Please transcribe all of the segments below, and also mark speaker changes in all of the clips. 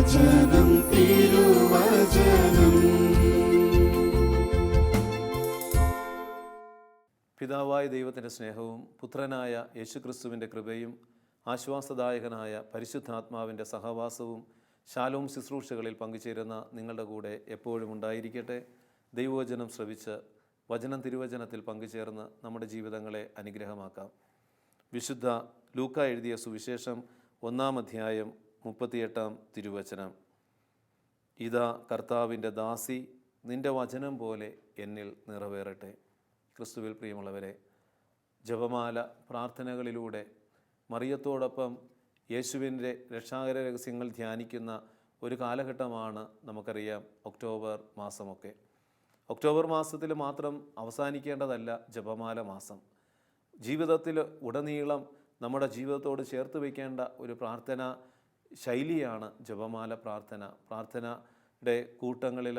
Speaker 1: തിരുവചനം തിരുവചനം.
Speaker 2: പിതാവായ ദൈവത്തിന്റെ സ്നേഹവും പുത്രനായ യേശുക്രിസ്തുവിന്റെ കൃപയും ആശ്വാസദായകനായ പരിശുദ്ധാത്മാവിന്റെ സഹവാസവും ശാലോം ശുശ്രൂഷകളിൽ പങ്കുചേരുന്ന നിങ്ങളുടെ കൂടെ എപ്പോഴും ഉണ്ടായിരിക്കട്ടെ. ദൈവവചനം ശ്രവിച്ച് വചനം തിരുവചനത്തിൽ പങ്കുചേർന്ന് നമ്മുടെ ജീവിതങ്ങളെ അനുഗ്രഹമാക്കാം. വിശുദ്ധ ലൂക്ക എഴുതിയ സുവിശേഷം ഒന്നാം അധ്യായം മുപ്പത്തിയെട്ടാം തിരുവചനം. ഇതാ കർത്താവിന്റെ ദാസി നിന്റെ വചനം പോലെ എന്നിൽ നിറവേറട്ടെ. ക്രിസ്തുവിൽ പ്രിയമുള്ളവരെ ജപമാല പ്രാർത്ഥനകളിലൂടെ മറിയത്തോടൊപ്പം യേശുവിന്റെ രക്ഷാകര രഹസ്യങ്ങൾ ധ്യാനിക്കുന്ന ഒരു കാലഘട്ടമാണ് നമുക്കറിയാം ഒക്ടോബർ മാസമൊക്കെ. ഒക്ടോബർ മാസത്തിൽ മാത്രം അവസാനിക്കേണ്ടതല്ല ജപമാല മാസം. ജീവിതത്തിൽ ഉടനീളം നമ്മുടെ ജീവിതത്തോട് ചേർത്ത് വയ്ക്കേണ്ട ഒരു പ്രാർത്ഥന ശൈലിയാണ് ജപമാല പ്രാർത്ഥന. പ്രാർത്ഥനയുടെ കൂട്ടങ്ങളിൽ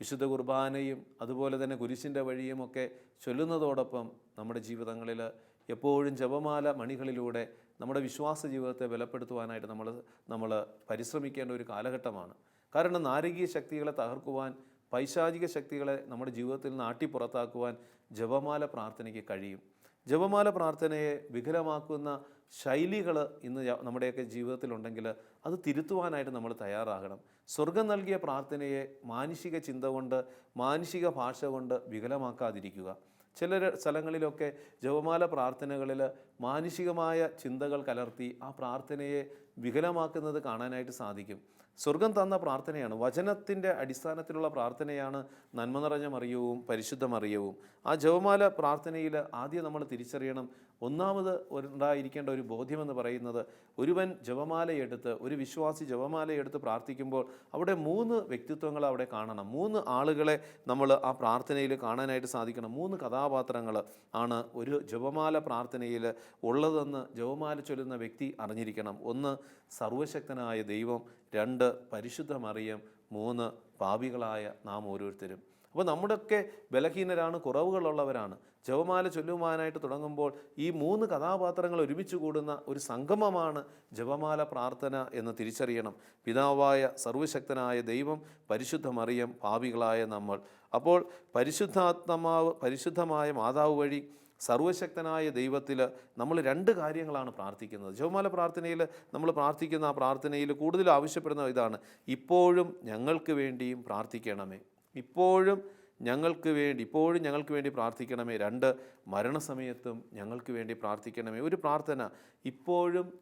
Speaker 2: വിശുദ്ധ കുർബാനയും അതുപോലെ തന്നെ കുരിശിന്റെ വഴിയുമൊക്കെ ചൊല്ലുന്നതോടൊപ്പം നമ്മുടെ ജീവിതങ്ങളിൽ എപ്പോഴും ജപമാല മണികളിലൂടെ നമ്മുടെ വിശ്വാസ ജീവിതത്തെ ബലപ്പെടുത്തുവാനായിട്ട് നമ്മൾ നമ്മൾ പരിശ്രമിക്കേണ്ട ഒരു കാലഘട്ടമാണ്. കാരണം നാരകീയ ശക്തികളെ തകർക്കുവാൻ പൈശാചിക ശക്തികളെ നമ്മുടെ ജീവിതത്തിൽ നിന്ന് ആട്ടിപ്പുറത്താക്കുവാൻ ജപമാല പ്രാർത്ഥനയ്ക്ക് കഴിയും. ജപമാല പ്രാർത്ഥനയെ വികലമാക്കുന്ന ശൈലികൾ ഇന്ന് നമ്മുടെയൊക്കെ ജീവിതത്തിലുണ്ടെങ്കിൽ അത് തിരുത്തുവാനായിട്ട് നമ്മൾ തയ്യാറാകണം. സ്വർഗം നൽകിയ പ്രാർത്ഥനയെ മാനുഷിക ചിന്ത കൊണ്ട് മാനുഷിക ഭാഷ കൊണ്ട് വികലമാക്കാതിരിക്കുക. ചില സ്ഥലങ്ങളിലൊക്കെ ജപമാല പ്രാർത്ഥനകളിൽ മാനുഷികമായ ചിന്തകൾ കലർത്തി ആ പ്രാർത്ഥനയെ വികലമാക്കുന്നത് കാണാനായിട്ട് സാധിക്കും. സ്വർഗം തന്ന പ്രാർത്ഥനയാണ് വചനത്തിന്റെ അടിസ്ഥാനത്തിലുള്ള പ്രാർത്ഥനയാണ് നന്മ നിറഞ്ഞ മറിയവും പരിശുദ്ധ മറിയവും. ആ ജപമാല പ്രാർത്ഥനയിൽ ആദ്യം നമ്മൾ തിരിച്ചറിയണം ഒന്നാമത് ഉണ്ടായിരിക്കേണ്ട ഒരു ബോധ്യമെന്ന് പറയുന്നത് ഒരുവൻ ജപമാലയെടുത്ത് ഒരു വിശ്വാസി ജപമാലയെടുത്ത് പ്രാർത്ഥിക്കുമ്പോൾ അവിടെ മൂന്ന് വ്യക്തിത്വങ്ങൾ അവിടെ കാണണം. മൂന്ന് ആളുകളെ നമ്മൾ ആ പ്രാർത്ഥനയിൽ കാണാനായിട്ട് സാധിക്കണം. മൂന്ന് കഥാപാത്രങ്ങൾ ആണ് ഒരു ജപമാല പ്രാർത്ഥനയിൽ ഉള്ളതെന്ന് ജപമാല ചൊല്ലുന്ന വ്യക്തി അറിഞ്ഞിരിക്കണം. ഒന്ന് സർവശക്തനായ ദൈവം രണ്ട് പരിശുദ്ധ മറിയം മൂന്ന് പാപികളായ നാം ഓരോരുത്തരും. അപ്പോൾ നമ്മുടെയൊക്കെ ബലഹീനരാണ് കുറവുകളുള്ളവരാണ്. ജപമാല ചൊല്ലുവാനായിട്ട് തുടങ്ങുമ്പോൾ ഈ മൂന്ന് കഥാപാത്രങ്ങൾ ഒരുമിച്ച് കൂടുന്ന ഒരു സംഗമമാണ് ജപമാല പ്രാർത്ഥന എന്ന് തിരിച്ചറിയണം. പിതാവായ സർവശക്തനായ ദൈവം പരിശുദ്ധമറിയം പാപികളായ നമ്മൾ. അപ്പോൾ പരിശുദ്ധാത്മാവ് പരിശുദ്ധമായ മാതാവ് വഴി സർവശക്തനായ ദൈവത്തിൽ നമ്മൾ രണ്ട് കാര്യങ്ങളാണ് പ്രാർത്ഥിക്കുന്നത്. ജവമാല പ്രാർത്ഥനയിൽ നമ്മൾ പ്രാർത്ഥിക്കുന്ന ആ പ്രാർത്ഥനയിൽ കൂടുതൽ ആവശ്യപ്പെടുന്ന ഇതാണ്. ഇപ്പോഴും ഞങ്ങൾക്ക് വേണ്ടിയും പ്രാർത്ഥിക്കണമേ. ഇപ്പോഴും ഞങ്ങൾക്ക് വേണ്ടി ഇപ്പോഴും ഞങ്ങൾക്ക് വേണ്ടി പ്രാർത്ഥിക്കണമേ. രണ്ട് മരണസമയത്തും ഞങ്ങൾക്ക് വേണ്ടി പ്രാർത്ഥിക്കണമേ. ഒരു പ്രാർത്ഥന ഇപ്പോഴും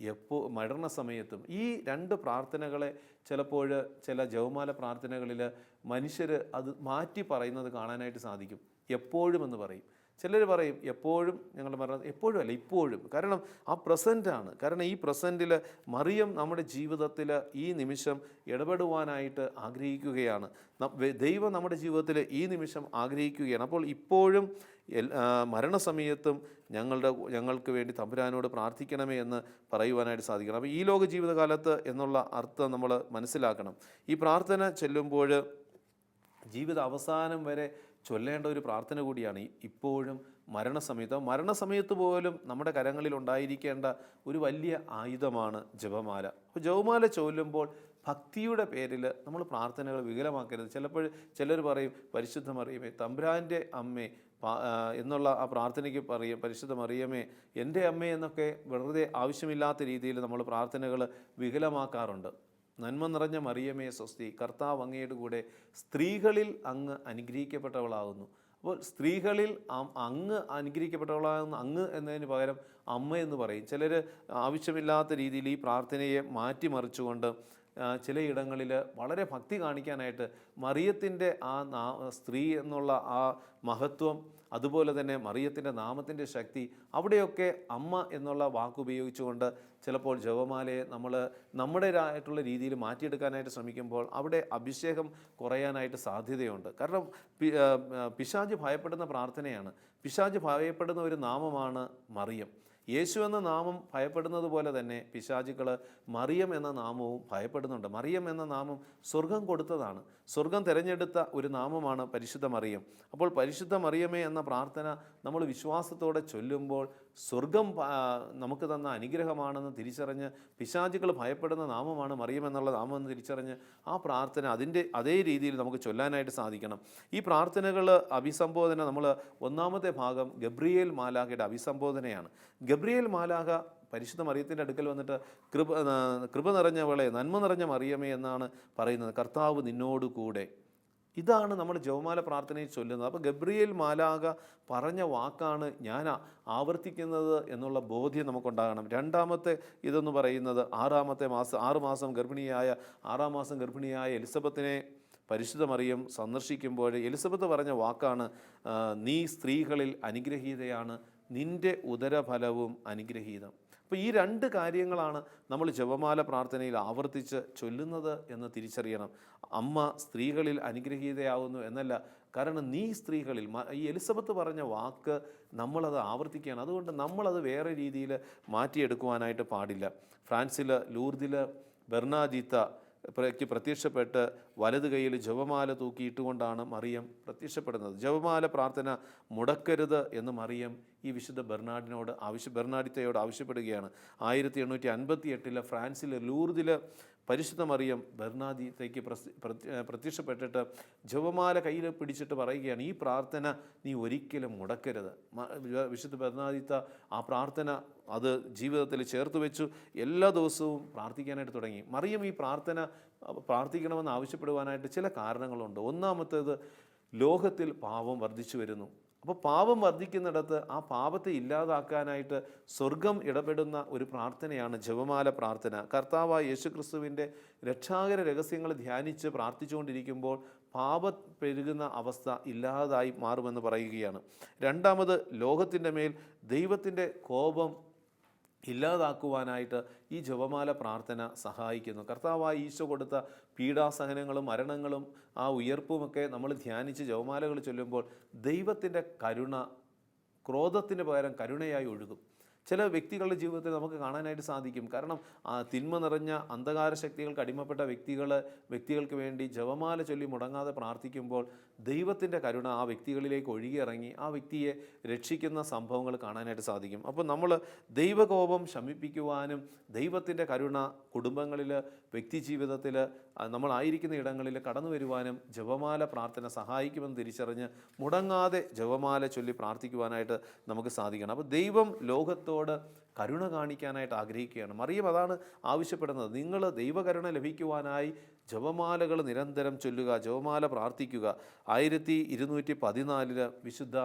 Speaker 2: എപ്പോൾ മരണസമയത്തും ഈ രണ്ട് പ്രാർത്ഥനകളെ ചിലപ്പോൾ ചില ജവമാല പ്രാർത്ഥനകളിൽ മനുഷ്യർ അത് മാറ്റി പറയുന്നത് കാണാനായിട്ട് സാധിക്കും. എപ്പോഴും എന്ന് പറയും. ചിലർ പറയും എപ്പോഴും ഞങ്ങളുടെ മരണം എപ്പോഴും അല്ല ഇപ്പോഴും. കാരണം ആ പ്രസന്റാണ് കാരണം ഈ പ്രസന്റിൽ മറിയം നമ്മുടെ ജീവിതത്തിൽ ഈ നിമിഷം ഇടപെടുവാനായിട്ട് ആഗ്രഹിക്കുകയാണ്. ദൈവം നമ്മുടെ ജീവിതത്തിൽ ഈ നിമിഷം ആഗ്രഹിക്കുകയാണ്. അപ്പോൾ ഇപ്പോഴും മരണസമയത്തും ഞങ്ങളുടെ ഞങ്ങൾക്ക് വേണ്ടി തമ്പുരാനോട് പ്രാർത്ഥിക്കണമേ എന്ന് പറയുവാനായിട്ട് സാധിക്കണം. അപ്പോൾ ഈ ലോക ജീവിതകാലത്ത് എന്നുള്ള അർത്ഥം നമ്മൾ മനസ്സിലാക്കണം. ഈ പ്രാർത്ഥന ചെല്ലുമ്പോൾ ജീവിത അവസാനം വരെ ചൊല്ലേണ്ട ഒരു പ്രാർത്ഥന കൂടിയാണ് ഇപ്പോഴും മരണസമയത്ത്. മരണസമയത്ത് പോലും നമ്മുടെ കരങ്ങളിൽ ഉണ്ടായിരിക്കേണ്ട ഒരു വലിയ ആയുധമാണ് ജപമാല. അപ്പോൾ ജപമാല ചൊല്ലുമ്പോൾ ഭക്തിയുടെ പേരിൽ നമ്മൾ പ്രാർത്ഥനകൾ വികലമാക്കരുത്. ചിലപ്പോൾ ചിലർ പറയും പരിശുദ്ധ മറിയമേ തമ്പുരാന്റെ അമ്മേ എന്നുള്ള ആ പ്രാർത്ഥനയ്ക്ക് പറയും പരിശുദ്ധ മറിയമേ എന്റെ അമ്മേ എന്നൊക്കെ വെറുതെ ആവശ്യമില്ലാത്ത രീതിയിൽ നമ്മൾ പ്രാർത്ഥനകൾ വികലമാക്കാറുണ്ട്. നന്മ നിറഞ്ഞ മറിയമേ സ്വസ്തി. കർത്താവ് അങ്ങയുടെ കൂടെ സ്ത്രീകളിൽ അങ്ങ് അനുഗ്രഹിക്കപ്പെട്ടവളാകുന്നു. അപ്പോൾ സ്ത്രീകളിൽ അങ്ങ് അനുഗ്രഹിക്കപ്പെട്ടവളാകുന്ന അങ്ങ് എന്നതിന് പകരം അമ്മ എന്ന് പറയും. ചിലർ ആവശ്യമില്ലാത്ത രീതിയിൽ ഈ പ്രാർത്ഥനയെ മാറ്റിമറിച്ചുകൊണ്ട് ചിലയിടങ്ങളിൽ വളരെ ഭക്തി കാണിക്കാനായിട്ട് മറിയത്തിന്റെ ആ സ്ത്രീ എന്നുള്ള ആ മഹത്വം അതുപോലെ തന്നെ മറിയത്തിന്റെ നാമത്തിന്റെ ശക്തി അവിടെയൊക്കെ അമ്മ എന്നുള്ള വാക്ക് ഉപയോഗിച്ചുകൊണ്ട് ചിലപ്പോൾ ജപമാലയെ നമ്മൾ നമ്മുടേതായിട്ടുള്ള രീതിയിൽ മാറ്റിയെടുക്കാനായിട്ട് ശ്രമിക്കുമ്പോൾ അവിടെ അഭിഷേകം കുറയാനായിട്ട് സാധ്യതയുണ്ട്. കാരണം പി- ആ, ആ, പിശാച് ഭയപ്പെടുന്ന പ്രാർത്ഥനയാണ്. പിശാജ് ഭയപ്പെടുന്ന ഒരു നാമമാണ് മറിയം. യേശു എന്ന നാമം ഭയപ്പെടുന്നത് പോലെ തന്നെ പിശാചുക്കൾ മറിയം എന്ന നാമവും ഭയപ്പെടുന്നുണ്ട്. മറിയം എന്ന നാമം സ്വർഗം കൊടുത്തതാണ്. സ്വർഗം തിരഞ്ഞെടുത്ത ഒരു നാമമാണ് പരിശുദ്ധ മറിയം. അപ്പോൾ പരിശുദ്ധ മറിയമേ എന്ന പ്രാർത്ഥന നമ്മൾ വിശ്വാസത്തോടെ ചൊല്ലുമ്പോൾ സ്വർഗം നമുക്ക് തന്ന അനുഗ്രഹമാണെന്ന് തിരിച്ചറിഞ്ഞ് പിശാചുക്കൾ ഭയപ്പെടുന്ന നാമമാണ് മറിയം എന്നുള്ള നാമമെന്ന് തിരിച്ചറിഞ്ഞ് ആ പ്രാർത്ഥന അതിന്റെ അതേ രീതിയിൽ നമുക്ക് ചൊല്ലാനായിട്ട് സാധിക്കണം. ഈ പ്രാർത്ഥനകൾ അഭിസംബോധന നമ്മൾ ഒന്നാമത്തെ ഭാഗം ഗബ്രിയേൽ മാലാഖയുടെ അഭിസംബോധനയാണ്. ഗബ്രിയേൽ മാലാഖ പരിശുദ്ധ മറിയത്തിന്റെ അടുക്കൽ വന്നിട്ട് കൃപ കൃപ നിറഞ്ഞവളെ നന്മ നിറഞ്ഞ മറിയമേ എന്നാണ് പറയുന്നത്. കർത്താവ് നിന്നോട് കൂടെ ഇതാണ് നമ്മൾ ജവമാല പ്രാർത്ഥനയിൽ ചൊല്ലുന്നത്. അപ്പോൾ ഗബ്രിയേൽ മാലാക പറഞ്ഞ വാക്കാണ് ഞാൻ ആവർത്തിക്കുന്നത് എന്നുള്ള ബോധ്യം നമുക്കുണ്ടാകണം. രണ്ടാമത്തെ ഇതെന്ന് പറയുന്നത് ആറാമത്തെ മാസം ആറ് മാസം ഗർഭിണിയായ ആറാം മാസം ഗർഭിണിയായ എലിസബത്തിനെ പരിശുദ്ധമറിയും സന്ദർശിക്കുമ്പോൾ എലിസബത്ത് പറഞ്ഞ വാക്കാണ് നീ സ്ത്രീകളിൽ അനുഗ്രഹീതയാണ്. നിന്റെ ഉദരഫലവും അനുഗ്രഹീതം. അപ്പോൾ ഈ രണ്ട് കാര്യങ്ങളാണ് നമ്മൾ ജപമാല പ്രാർത്ഥനയിൽ ആവർത്തിച്ച് ചൊല്ലുന്നത് എന്ന് തിരിച്ചറിയണം. അമ്മ സ്ത്രീകളിൽ അനുഗ്രഹീതയാവുന്നു എന്നല്ല കാരണം നീ സ്ത്രീകളിൽ ഈ എലിസബത്ത് പറഞ്ഞ വാക്ക് നമ്മളത് ആവർത്തിക്കുകയാണ്. അതുകൊണ്ട് നമ്മളത് വേറെ രീതിയിൽ മാറ്റിയെടുക്കുവാനായിട്ട് പാടില്ല. ഫ്രാൻസിൽ ലൂർദിൽ ബെർണാജിത്ത ക്ക് പ്രത്യക്ഷപ്പെട്ട് വലത് കൈയിൽ ജപമാല തൂക്കിയിട്ടുകൊണ്ടാണ് മറിയം പ്രത്യക്ഷപ്പെടുന്നത്. ജപമാല പ്രാർത്ഥന മുടക്കരുത് എന്ന് മറിയം ഈ വിശുദ്ധ ബെർണാഡിനോട് ആവശ്യ ബെർണാഡിത്തയോട് ആവശ്യപ്പെടുകയാണ്. ആയിരത്തി എണ്ണൂറ്റി അൻപത്തി എട്ടിലെ ഫ്രാൻസിലെ ലൂർദിൽ പരിശുദ്ധ മറിയം ബെർണാദിത്തേക്ക് പ്രത്യക്ഷപ്പെട്ടിട്ട് ജപമാല കയ്യിൽ പിടിച്ചിട്ട് പറയുകയാണ് ഈ പ്രാർത്ഥന നീ ഒരിക്കലും മുടക്കരുത്. വിശുദ്ധ ബെർണാദിത്ത ആ പ്രാർത്ഥന അത് ജീവിതത്തിൽ ചേർത്ത് വെച്ചു. എല്ലാ ദിവസവും പ്രാർത്ഥിക്കാനായിട്ട് തുടങ്ങി. മറിയം ഈ പ്രാർത്ഥന പ്രാർത്ഥിക്കണമെന്ന് ആവശ്യപ്പെടുവാനായിട്ട് ചില കാരണങ്ങളുണ്ട്. ഒന്നാമത്തേത് ലോകത്തിൽ പാവം വർദ്ധിച്ചു വരുന്നു. അപ്പോൾ പാപം വർദ്ധിക്കുന്നിടത്ത് ആ പാപത്തെ ഇല്ലാതാക്കാനായിട്ട് സ്വർഗം ഇടപെടുന്ന ഒരു പ്രാർത്ഥനയാണ് ജപമാല പ്രാർത്ഥന. കർത്താവായ യേശുക്രിസ്തുവിന്റെ രക്ഷാകര രഹസ്യങ്ങൾ ധ്യാനിച്ച് പ്രാർത്ഥിച്ചുകൊണ്ടിരിക്കുമ്പോൾ പാപ പെരുകുന്ന അവസ്ഥ ഇല്ലാതായി മാറുമെന്ന് പറയുകയാണ്. രണ്ടാമത് ലോകത്തിന്റെ മേൽ ദൈവത്തിന്റെ കോപം ഇല്ലാതാക്കുവാനായിട്ട് ഈ ജപമാല പ്രാർത്ഥന സഹായിക്കുന്നു. കർത്താവായ ഈശോ കൊടുത്ത പീഡാസഹനങ്ങളും മരണങ്ങളും ആ ഉയർപ്പുമൊക്കെ നമ്മൾ ധ്യാനിച്ച് ജവമാലകൾ ചൊല്ലുമ്പോൾ ദൈവത്തിന്റെ കരുണ ക്രോധത്തിന് പകരം കരുണയായി ഒഴുകും. ചില വ്യക്തികളുടെ ജീവിതത്തിൽ നമുക്ക് കാണാനായിട്ട് സാധിക്കും. കാരണം ആ തിന്മ നിറഞ്ഞ അന്ധകാര ശക്തികൾക്ക് അടിമപ്പെട്ട വ്യക്തികൾ വ്യക്തികൾക്ക് വേണ്ടി ജവമാല ചൊല്ലി മുടങ്ങാതെ പ്രാർത്ഥിക്കുമ്പോൾ ദൈവത്തിന്റെ കരുണ ആ വ്യക്തികളിലേക്ക് ഒഴുകിയിറങ്ങി ആ വ്യക്തിയെ രക്ഷിക്കുന്ന സംഭവങ്ങൾ കാണാനായിട്ട് സാധിക്കും. അപ്പോൾ നമ്മൾ ദൈവകോപം ശമിപ്പിക്കുവാനും ദൈവത്തിന്റെ കരുണ കുടുംബങ്ങളിൽ വ്യക്തി ജീവിതത്തിൽ നമ്മളായിരിക്കുന്ന ഇടങ്ങളിൽ കടന്നു വരുവാനും ജപമാല പ്രാർത്ഥന സഹായിക്കുമെന്ന് തിരിച്ചറിഞ്ഞ് മുടങ്ങാതെ ജപമാല ചൊല്ലി പ്രാർത്ഥിക്കുവാനായിട്ട് നമുക്ക് സാധിക്കണം. അപ്പോൾ ദൈവം ലോകത്തോട് കരുണ കാണിക്കാനായിട്ട് ആഗ്രഹിക്കുകയാണ്. മറിയം അതാണ് ആവശ്യപ്പെടുന്നത്. നിങ്ങൾ ദൈവകരുണ ലഭിക്കുവാനായി ജപമാലകൾ നിരന്തരം ചൊല്ലുക ജപമാല പ്രാർത്ഥിക്കുക. ആയിരത്തി ഇരുന്നൂറ്റി പതിനാലിൽ വിശുദ്ധ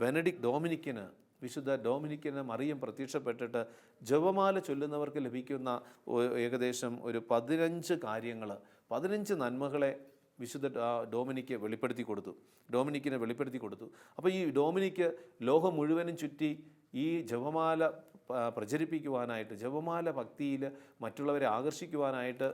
Speaker 2: ബെനഡിക് ഡോമിനിക്കിന് വിശുദ്ധ ഡോമിനിക്കിന് മറിയം പ്രത്യക്ഷപ്പെട്ടിട്ട് ജപമാല ചൊല്ലുന്നവർക്ക് ലഭിക്കുന്ന ഏകദേശം ഒരു പതിനഞ്ച് കാര്യങ്ങൾ പതിനഞ്ച് നന്മകളെ വിശുദ്ധ ഡോമിനിക്ക് വെളിപ്പെടുത്തി കൊടുത്തു. ഡോമിനിക്കിനെ വെളിപ്പെടുത്തി കൊടുത്തു. അപ്പോൾ ഈ ഡോമിനിക്ക് ലോകം മുഴുവനും ചുറ്റി ഈ ജപമാല പ്രചരിപ്പിക്കുവാനായിട്ട് ജപമാല ഭക്തിയിൽ മറ്റുള്ളവരെ ആകർഷിക്കുവാനായിട്ട്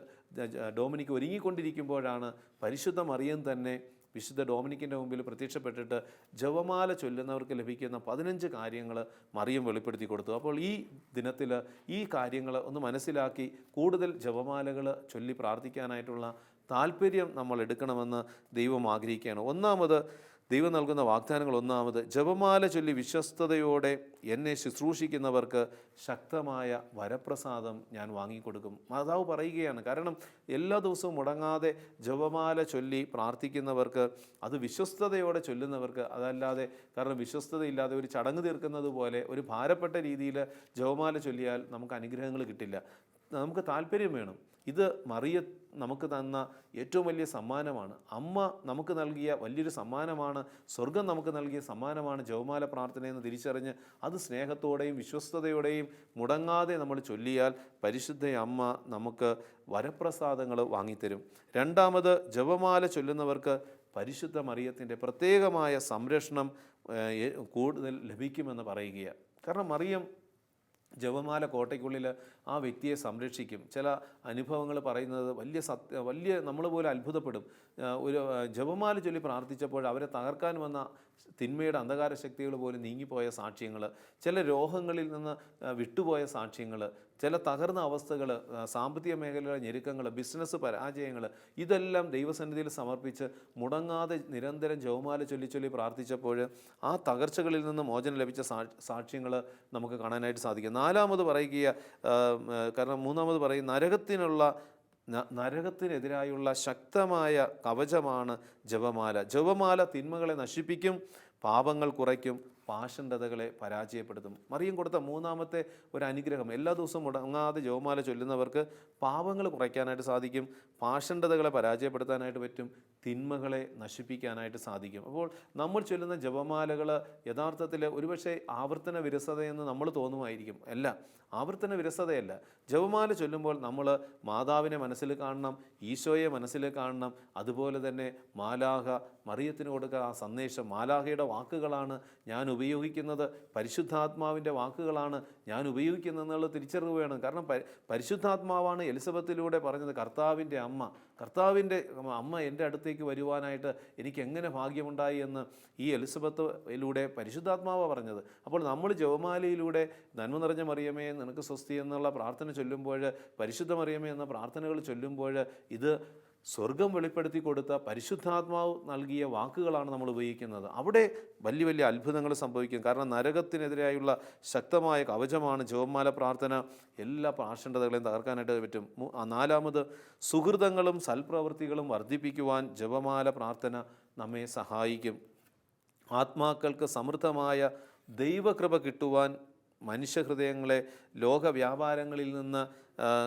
Speaker 2: ഡോമിനിക്ക് ഒരുങ്ങിക്കൊണ്ടിരിക്കുമ്പോഴാണ് പരിശുദ്ധ മറിയം തന്നെ വിശുദ്ധ ഡോമിനിക്കിന്റെ മുമ്പിൽ പ്രത്യക്ഷപ്പെട്ടിട്ട് ജപമാല ചൊല്ലുന്നവർക്ക് ലഭിക്കുന്ന പതിനഞ്ച് കാര്യങ്ങൾ മറിയം വെളിപ്പെടുത്തി കൊടുത്തു. അപ്പോൾ ഈ ദിനത്തിൽ ഈ കാര്യങ്ങൾ ഒന്ന് മനസ്സിലാക്കി കൂടുതൽ ജപമാലകൾ ചൊല്ലി പ്രാർത്ഥിക്കാനായിട്ടുള്ള താല്പര്യം നമ്മൾ എടുക്കണമെന്ന് ദൈവം ആഗ്രഹിക്കുകയാണ്. ഒന്നാമത് ദൈവം നൽകുന്ന വാഗ്ദാനങ്ങൾ ഒന്നാമത് ജപമാല ചൊല്ലി വിശ്വസ്തയോടെ എന്നെ ശുശ്രൂഷിക്കുന്നവർക്ക് ശക്തമായ വരപ്രസാദം ഞാൻ വാങ്ങിക്കൊടുക്കും. മാതാവ് പറയുകയാണ് കാരണം എല്ലാ ദിവസവും മുടങ്ങാതെ ജപമാല ചൊല്ലി പ്രാർത്ഥിക്കുന്നവർക്ക് അത് വിശ്വസ്തയോടെ ചൊല്ലുന്നവർക്ക് അതല്ലാതെ കാരണം വിശ്വസ്തതയില്ലാതെ ഒരു ചടങ്ങ് തീർക്കുന്നത് പോലെ ഒരു ഭാരപ്പെട്ട രീതിയിൽ ജപമാല ചൊല്ലിയാൽ നമുക്ക് അനുഗ്രഹങ്ങൾ കിട്ടില്ല. നമുക്ക് താല്പര്യം വേണം. ഇത് മറിയ നമുക്ക് തന്ന ഏറ്റവും വലിയ സമ്മാനമാണ്. അമ്മ നമുക്ക് നൽകിയ വലിയൊരു സമ്മാനമാണ്. സ്വർഗം നമുക്ക് നൽകിയ സമ്മാനമാണ് ജവമാല പ്രാർത്ഥനയെന്ന് തിരിച്ചറിഞ്ഞ് അത് സ്നേഹത്തോടെയും വിശ്വസ്തയോടെയും മുടങ്ങാതെ നമ്മൾ ചൊല്ലിയാൽ പരിശുദ്ധ അമ്മ നമുക്ക് വരപ്രസാദങ്ങൾ വാങ്ങിത്തരും. രണ്ടാമത് ജവമാല ചൊല്ലുന്നവർക്ക് പരിശുദ്ധ മറിയത്തിന്റെ പ്രത്യേകമായ സംരക്ഷണം കൂടുതൽ ലഭിക്കുമെന്ന് പറയുകയാണ്. കാരണം മറിയം ജപമാല കോട്ടയ്ക്കുള്ളിൽ ആ വ്യക്തിയെ സംരക്ഷിക്കും. ചില അനുഭവങ്ങൾ പറയുന്നത് വലിയ സത്യ വലിയ നമ്മൾ പോലും അത്ഭുതപ്പെടും. ഒരു ജപമാല ചൊല്ലി പ്രാർത്ഥിച്ചപ്പോൾ അവരെ തകർക്കാൻ വന്ന തിന്മയുടെ അന്ധകാര ശക്തികൾ പോലും നീങ്ങിപ്പോയ സാക്ഷ്യങ്ങൾ ചില രോഗങ്ങളിൽ നിന്ന് വിട്ടുപോയ സാക്ഷ്യങ്ങൾ ചില തകർന്ന അവസ്ഥകൾ സാമ്പത്തിക മേഖലയിലെ ഞെരുക്കങ്ങൾ ബിസിനസ് പരാജയങ്ങൾ ഇതെല്ലാം ദൈവസന്നിധിയിൽ സമർപ്പിച്ച് മുടങ്ങാതെ നിരന്തരം ജവമാല ചൊല്ലി ചൊല്ലി പ്രാർത്ഥിച്ചപ്പോൾ ആ തകർച്ചകളിൽ നിന്ന് മോചനം ലഭിച്ച സാക്ഷ്യങ്ങൾ നമുക്ക് കാണാനായിട്ട് സാധിക്കും. നാലാമത് പറയുക കാരണം മൂന്നാമത് പറയും നരകത്തിനുള്ള നരകത്തിനെതിരായുള്ള ശക്തമായ കവചമാണ് ജപമാല. ജപമാല തിന്മകളെ നശിപ്പിക്കും പാപങ്ങൾ കുറയ്ക്കും പാഷണ്ഡതകളെ പരാജയപ്പെടുത്തും. മറിയം കൊടുത്ത മൂന്നാമത്തെ ഒരു അനുഗ്രഹം എല്ലാ ദിവസവും മുടങ്ങാതെ ജപമാല ചൊല്ലുന്നവർക്ക് പാപങ്ങൾ കുറയ്ക്കാനായിട്ട് സാധിക്കും പാഷണ്ഡതകളെ പരാജയപ്പെടുത്താനായിട്ട് പറ്റും തിന്മകളെ നശിപ്പിക്കാനായിട്ട് സാധിക്കും. അപ്പോൾ നമ്മൾ ചൊല്ലുന്ന ജപമാലകൾ യഥാർത്ഥത്തിൽ ഒരുപക്ഷെ ആവർത്തന വിരസതയെന്ന് നമ്മൾ തോന്നുമായിരിക്കും. അല്ല ആവർത്തന വിരസതയല്ല. ജപമാല ചൊല്ലുമ്പോൾ നമ്മൾ മാതാവിനെ മനസ്സിൽ കാണണം ഈശോയെ മനസ്സിൽ കാണണം. അതുപോലെ തന്നെ മാലാഹ മറിയത്തിന് കൊടുക്കുക ആ സന്ദേശം. മാലാഹയുടെ വാക്കുകളാണ് ഞാൻ ഉപയോഗിക്കുന്നത്. പരിശുദ്ധാത്മാവിന്റെ വാക്കുകളാണ് ഞാൻ ഉപയോഗിക്കുന്നത് എന്നുള്ള തിരിച്ചറിവ് വേണം. കാരണം പരി- പരിശുദ്ധാത്മാവാണ് എലിസബത്തിലൂടെ പറഞ്ഞത് കർത്താവിന്റെ അമ്മ. കർത്താവിന്റെ അമ്മ എന്റെ അടുത്തേക്ക് വരുവാനായിട്ട് എനിക്ക് എങ്ങനെ ഭാഗ്യമുണ്ടായി എന്ന് ഈ എലിസബത്തിലൂടെ പരിശുദ്ധാത്മാവ പറഞ്ഞത്. അപ്പോൾ നമ്മൾ ജവമാലയിലൂടെ നന്മ നിറഞ്ഞ മറിയമേ നിനക്ക് സ്വസ്തി എന്നുള്ള പ്രാർത്ഥന ചൊല്ലുമ്പോൾ പരിശുദ്ധ മറിയമേ എന്ന പ്രാർത്ഥനകൾ ചൊല്ലുമ്പോൾ ഇത് സ്വർഗം വെളിപ്പെടുത്തി കൊടുത്ത പരിശുദ്ധാത്മാവ് നൽകിയ വാക്കുകളാണ് നമ്മൾ ഉപയോഗിക്കുന്നത്. അവിടെ വലിയ വലിയ അത്ഭുതങ്ങൾ സംഭവിക്കും. കാരണം നരകത്തിനെതിരായുള്ള ശക്തമായ കവചമാണ് ജോമാല പ്രാർത്ഥന. എല്ലാ പാഷണ്ഡതകളെയും തകർക്കാനായിട്ട് പറ്റും. നാലാമത് സുഹൃതങ്ങളും സൽപ്രവൃത്തികളും വർദ്ധിപ്പിക്കുവാൻ ജപമാല പ്രാർത്ഥന നമ്മെ സഹായിക്കും. ആത്മാക്കൾക്ക് സമൃദ്ധമായ ദൈവകൃപ കിട്ടുവാൻ മനുഷ്യഹൃദയങ്ങളെ ലോകവ്യാപാരങ്ങളിൽ നിന്ന്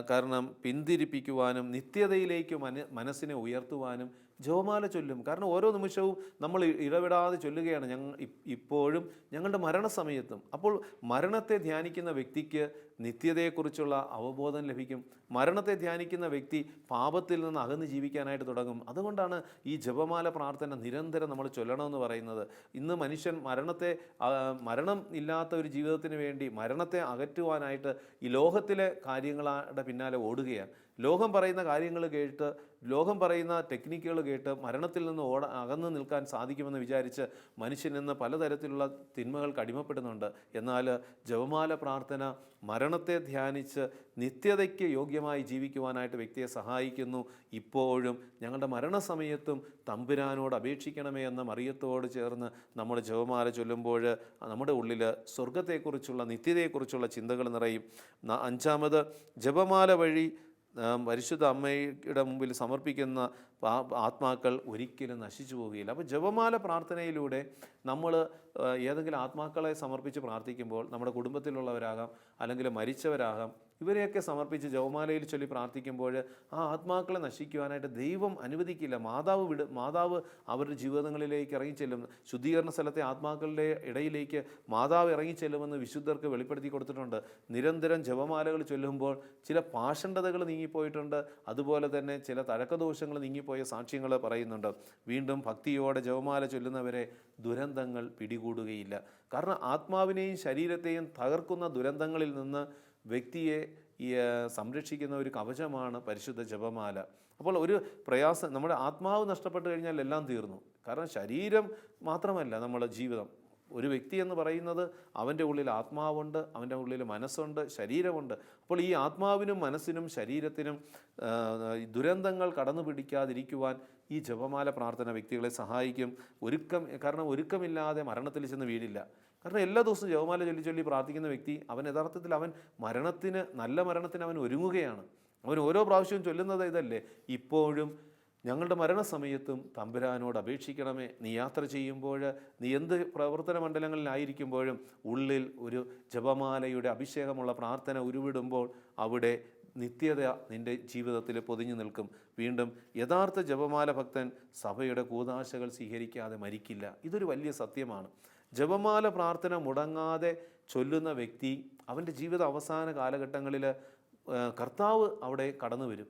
Speaker 2: കാരണം പിന്തിരിപ്പിക്കുവാനും നിത്യതയിലേക്ക് മന മനസ്സിനെ ഉയർത്തുവാനും ജോമാല ചൊല്ലും. കാരണം ഓരോ നിമിഷവും നമ്മൾ ഇടപെടാതെ ചൊല്ലുകയാണ് ഞങ്ങൾ ഇപ്പോഴും ഞങ്ങളുടെ മരണസമയത്തും. അപ്പോൾ മരണത്തെ ധ്യാനിക്കുന്ന വ്യക്തിക്ക് നിത്യതയെക്കുറിച്ചുള്ള അവബോധം ലഭിക്കും. മരണത്തെ ധ്യാനിക്കുന്ന വ്യക്തി പാപത്തിൽ നിന്ന് അകന്ന് ജീവിക്കാനായിട്ട് തുടങ്ങും. അതുകൊണ്ടാണ് ഈ ജപമാല പ്രാർത്ഥന നിരന്തരം നമ്മൾ ചൊല്ലണമെന്ന് പറയുന്നത്. ഇന്ന് മനുഷ്യൻ മരണത്തെ മരണം ഇല്ലാത്ത ഒരു ജീവിതത്തിന് വേണ്ടി മരണത്തെ അകറ്റുവാനായിട്ട് ഈ ലോകത്തിലെ കാര്യങ്ങളുടെ പിന്നാലെ ഓടുകയാണ്. ലോകം പറയുന്ന കാര്യങ്ങൾ കേട്ട് ലോകം പറയുന്ന ടെക്നിക്കുകൾ കേട്ട് മരണത്തിൽ നിന്ന് ഓട അകന്നു നിൽക്കാൻ സാധിക്കുമെന്ന് വിചാരിച്ച് മനുഷ്യൻ ഇന്ന് പലതരത്തിലുള്ള തിന്മകൾക്ക് അടിമപ്പെടുന്നുണ്ട്. എന്നാൽ ജപമാല പ്രാർത്ഥന മരണത്തെ ധ്യാനിച്ച് നിത്യതയ്ക്ക് യോഗ്യമായി ജീവിക്കുവാനായിട്ട് വ്യക്തിയെ സഹായിക്കുന്നു. ഇപ്പോഴും ഞങ്ങളുടെ മരണസമയത്തും തമ്പുരാനോട് അപേക്ഷിക്കണമേ എന്ന മറിയത്തോട് ചേർന്ന് നമ്മൾ ജപമാല ചൊല്ലുമ്പോൾ നമ്മുടെ ഉള്ളിൽ സ്വർഗത്തെക്കുറിച്ചുള്ള നിത്യതയെക്കുറിച്ചുള്ള ചിന്തകൾ നിറയും. അഞ്ചാമത് ജപമാല വഴി പരിശുദ്ധ അമ്മയുടെ മുമ്പിൽ സമർപ്പിക്കുന്ന ആത്മാക്കൾ ഒരിക്കലും നശിച്ചു പോവുകയില്ല. അപ്പോൾ ജപമാല പ്രാർത്ഥനയിലൂടെ നമ്മൾ ഏതെങ്കിലും ആത്മാക്കളെ സമർപ്പിച്ച് പ്രാർത്ഥിക്കുമ്പോൾ നമ്മുടെ കുടുംബത്തിലുള്ളവരാകാം അല്ലെങ്കിൽ മരിച്ചവരാകാം ഇവരെയൊക്കെ സമർപ്പിച്ച് ജവമാലയിൽ ചൊല്ലി പ്രാർത്ഥിക്കുമ്പോൾ ആ ആത്മാക്കളെ നശിക്കുവാനായിട്ട് ദൈവം അനുവദിക്കില്ല. മാതാവ് വിട് മാതാവ് അവരുടെ ജീവിതങ്ങളിലേക്ക് ഇറങ്ങിച്ചെല്ലും. ശുദ്ധീകരണ സ്ഥലത്തെ ആത്മാക്കളുടെ ഇടയിലേക്ക് മാതാവ് ഇറങ്ങിച്ചെല്ലുമെന്ന് വിശുദ്ധർക്ക് വെളിപ്പെടുത്തി കൊടുത്തിട്ടുണ്ട്. നിരന്തരം ജപമാലകൾ ചൊല്ലുമ്പോൾ ചില പാഷണ്ഡതകൾ നീങ്ങിപ്പോയിട്ടുണ്ട്. അതുപോലെ തന്നെ ചില തഴക്കദോഷങ്ങൾ നീങ്ങിപ്പോയ സാക്ഷ്യങ്ങൾ പറയുന്നുണ്ട്. വീണ്ടും ഭക്തിയോടെ ജവമാല ചൊല്ലുന്നവരെ ദുരന്തങ്ങൾ പിടികൂടുകയില്ല. കാരണം ആത്മാവിനെയും ശരീരത്തെയും തകർക്കുന്ന ദുരന്തങ്ങളിൽ നിന്ന് വ്യക്തിയെ സംരക്ഷിക്കുന്ന ഒരു കവചമാണ് പരിശുദ്ധ ജപമാല. അപ്പോൾ ഒരു പ്രയാസം നമ്മുടെ ആത്മാവ് നഷ്ടപ്പെട്ടു കഴിഞ്ഞാൽ എല്ലാം തീർന്നു. കാരണം ശരീരം മാത്രമല്ല നമ്മുടെ ജീവിതം. ഒരു വ്യക്തി എന്ന് പറയുന്നത് അവന്റെ ഉള്ളിൽ ആത്മാവുണ്ട് അവന്റെ ഉള്ളിൽ മനസ്സുണ്ട് ശരീരമുണ്ട്. അപ്പോൾ ഈ ആത്മാവിനും മനസ്സിനും ശരീരത്തിനും ദുരന്തങ്ങൾ കടന്നു പിടിക്കാതിരിക്കുവാൻ ഈ ജപമാല പ്രാർത്ഥന വ്യക്തികളെ സഹായിക്കും. ഒരുക്കം കാരണം ഒരുക്കമില്ലാതെ മരണത്തിൽ ചെന്ന് വീടില്ല കാരണം എല്ലാ ദിവസവും ജപമാല ചൊല്ലി ചൊല്ലി പ്രാർത്ഥിക്കുന്ന വ്യക്തി അവൻ യഥാർത്ഥത്തിൽ അവൻ മരണത്തിന് നല്ല മരണത്തിന് അവൻ ഒരുങ്ങുകയാണ്. അവൻ ഓരോ പ്രാവശ്യവും ചൊല്ലുന്നത് ഇതല്ലേ? ഇപ്പോഴും ഞങ്ങളുടെ മരണസമയത്തും തമ്പുരാനോട് അപേക്ഷിക്കണമേ. നീ യാത്ര ചെയ്യുമ്പോൾ നീ എന്ത് പ്രവർത്തന മണ്ഡലങ്ങളിലായിരിക്കുമ്പോഴും ഉള്ളിൽ ഒരു ജപമാലയുടെ അഭിഷേകമുള്ള പ്രാർത്ഥന ഉരുവിടുമ്പോൾ അവിടെ നിത്യത നിന്റെ ജീവിതത്തിൽ പൊതിഞ്ഞു നിൽക്കും. വീണ്ടും യഥാർത്ഥ ജപമാല ഭക്തൻ സഭയുടെ കൂതാശകൾ സ്വീകരിക്കാതെ മരിക്കില്ല. ഇതൊരു വലിയ സത്യമാണ്. ജപമാല പ്രാർത്ഥന മുടങ്ങാതെ ചൊല്ലുന്ന വ്യക്തി അവന്റെ ജീവിത അവസാന കാലഘട്ടങ്ങളിൽ കർത്താവ് അവിടെ കടന്നു വരും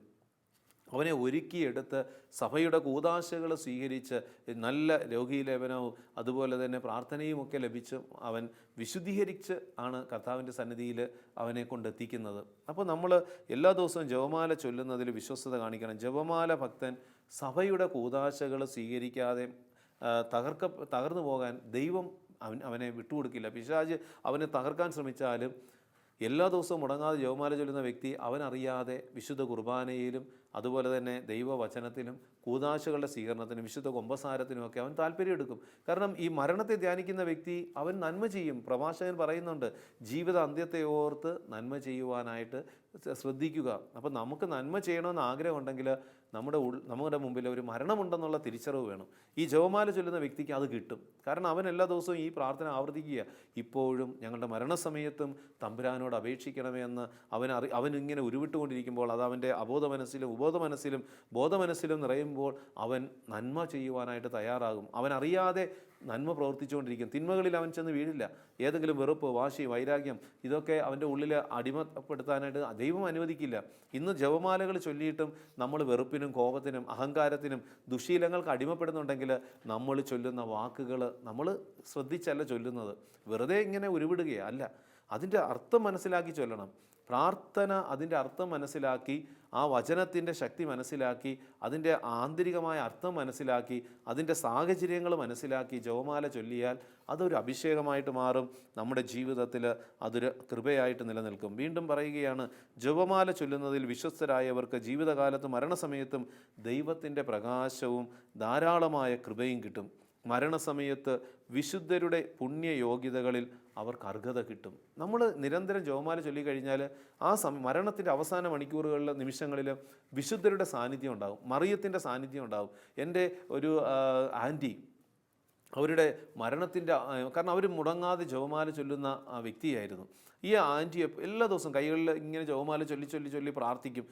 Speaker 2: അവനെ ഒരുക്കിയെടുത്ത് സഭയുടെ കൂതാശകൾ സ്വീകരിച്ച് നല്ല രോഗീലേപനവും അതുപോലെ തന്നെ പ്രാർത്ഥനയും ഒക്കെ ലഭിച്ച് അവൻ വിശുദ്ധീകരിച്ച് ആണ് കർത്താവിന്റെ സന്നിധിയിൽ അവനെ കൊണ്ടെത്തിക്കുന്നത്. അപ്പോൾ നമ്മൾ എല്ലാ ദിവസവും ജപമാല ചൊല്ലുന്നതിൽ വിശ്വസ്തത കാണിക്കണം. ജപമാല ഭക്തൻ സഭയുടെ കൂതാശകൾ സ്വീകരിക്കാതെ തകർക്ക തകർന്നു പോകാൻ ദൈവം അവൻ അവനെ വിട്ടുകൊടുക്കില്ല. പിശാജ് അവനെ തകർക്കാൻ ശ്രമിച്ചാലും എല്ലാ ദിവസവും മുടങ്ങാതെ ജവമാല ചൊല്ലുന്ന വ്യക്തി അവനറിയാതെ വിശുദ്ധ കുർബാനയിലും അതുപോലെ തന്നെ ദൈവവചനത്തിലും കൂതാശകളുടെ സ്വീകരണത്തിനും വിശുദ്ധ കൊമ്പസാരത്തിനുമൊക്കെ അവൻ താല്പര്യം എടുക്കും. കാരണം ഈ മരണത്തെ ധ്യാനിക്കുന്ന വ്യക്തി അവൻ നന്മ ചെയ്യും. പ്രഭാഷകൻ പറയുന്നുണ്ട് ജീവിത അന്ത്യത്തെ ഓർത്ത് നന്മ ചെയ്യുവാനായിട്ട് ശ്രദ്ധിക്കുക. അപ്പോൾ നമുക്ക് നന്മ ചെയ്യണമെന്ന് ആഗ്രഹമുണ്ടെങ്കിൽ നമ്മുടെ നമ്മുടെ മുമ്പിൽ ഒരു മരണമുണ്ടെന്നുള്ള തിരിച്ചറിവ് വേണം. ഈ ജവമാല ചൊല്ലുന്ന വ്യക്തിക്ക് അത് കിട്ടും. കാരണം അവൻ എല്ലാ ദിവസവും ഈ പ്രാർത്ഥന ആവർത്തിക്കുക. ഇപ്പോഴും ഞങ്ങളുടെ മരണസമയത്തും തമ്പുരാനോട് അപേക്ഷിക്കണമേ എന്ന് അവൻ അറി അവനിങ്ങനെ ഉരുവിട്ടുകൊണ്ടിരിക്കുമ്പോൾ അത് അവന്റെ അബോധ മനസ്സിലും ഉബോധ മനസ്സിലും ബോധമനസ്സിലും നിറയുമ്പോൾ അവൻ നന്മ ചെയ്യുവാനായിട്ട് തയ്യാറാകും. അവൻ അറിയാതെ നന്മ പ്രവർത്തിച്ചുകൊണ്ടിരിക്കും. തിന്മകളിൽ അവൻ ചെന്ന് വീഴില്ല. ഏതെങ്കിലും വെറുപ്പ് വാശി വൈരാഗ്യം ഇതൊക്കെ അവന്റെ ഉള്ളിൽ അടിമപ്പെടുത്താനായിട്ട് ദൈവം അനുവദിക്കില്ല. ഇന്ന് ജപമാലകൾ ചൊല്ലിയിട്ടും നമ്മൾ വെറുപ്പിനും കോപത്തിനും അഹങ്കാരത്തിനും ദുശീലങ്ങൾക്ക് അടിമപ്പെടുന്നുണ്ടെങ്കിൽ നമ്മൾ ചൊല്ലുന്ന വാക്കുകൾ നമ്മൾ ശ്രദ്ധിച്ചല്ല ചൊല്ലുന്നത്. വെറുതെ ഇങ്ങനെ ഉരുവിടുകയല്ല. അതിന്റെ അർത്ഥം മനസ്സിലാക്കി ചൊല്ലണം. പ്രാർത്ഥന അതിന്റെ അർത്ഥം മനസ്സിലാക്കി ആ വചനത്തിന്റെ ശക്തി മനസ്സിലാക്കി അതിന്റെ ആന്തരികമായ അർത്ഥം മനസ്സിലാക്കി അതിന്റെ സാഹചര്യങ്ങൾ മനസ്സിലാക്കി ജവമാല ചൊല്ലിയാൽ അതൊരു അഭിഷേകമായിട്ട് മാറും. നമ്മുടെ ജീവിതത്തിൽ അതൊരു കൃപയായിട്ട് നിലനിൽക്കും. വീണ്ടും പറയുകയാണ് ജപമാല ചൊല്ലുന്നതിൽ വിശ്വസ്തരായവർക്ക് ജീവിതകാലത്ത് മരണസമയത്തും ദൈവത്തിന്റെ പ്രകാശവും ധാരാളമായ കൃപയും കിട്ടും. മരണസമയത്ത് വിശുദ്ധരുടെ പുണ്യയോഗ്യതകളിൽ അവർക്ക് അർഹത കിട്ടും. നമ്മൾ നിരന്തരം ജോമാല ചൊല്ലിക്കഴിഞ്ഞാൽ ആ സമയം മരണത്തിന്റെ അവസാന മണിക്കൂറുകളിലെ നിമിഷങ്ങളിൽ വിശുദ്ധരുടെ സാന്നിധ്യം ഉണ്ടാകും മറിയത്തിന്റെ സാന്നിധ്യം ഉണ്ടാകും എന്റെ ഒരു ആന്റി അവരുടെ മരണത്തിന്റെ കാരണം അവർ മുടങ്ങാതെ ജവമാല ചൊല്ലുന്ന വ്യക്തിയായിരുന്നു. ഈ ആന്റി എല്ലാ ദിവസവും കൈകളിൽ ഇങ്ങനെ ജവമാല ചൊല്ലി ചൊല്ലി ചൊല്ലി പ്രാർത്ഥിക്കും.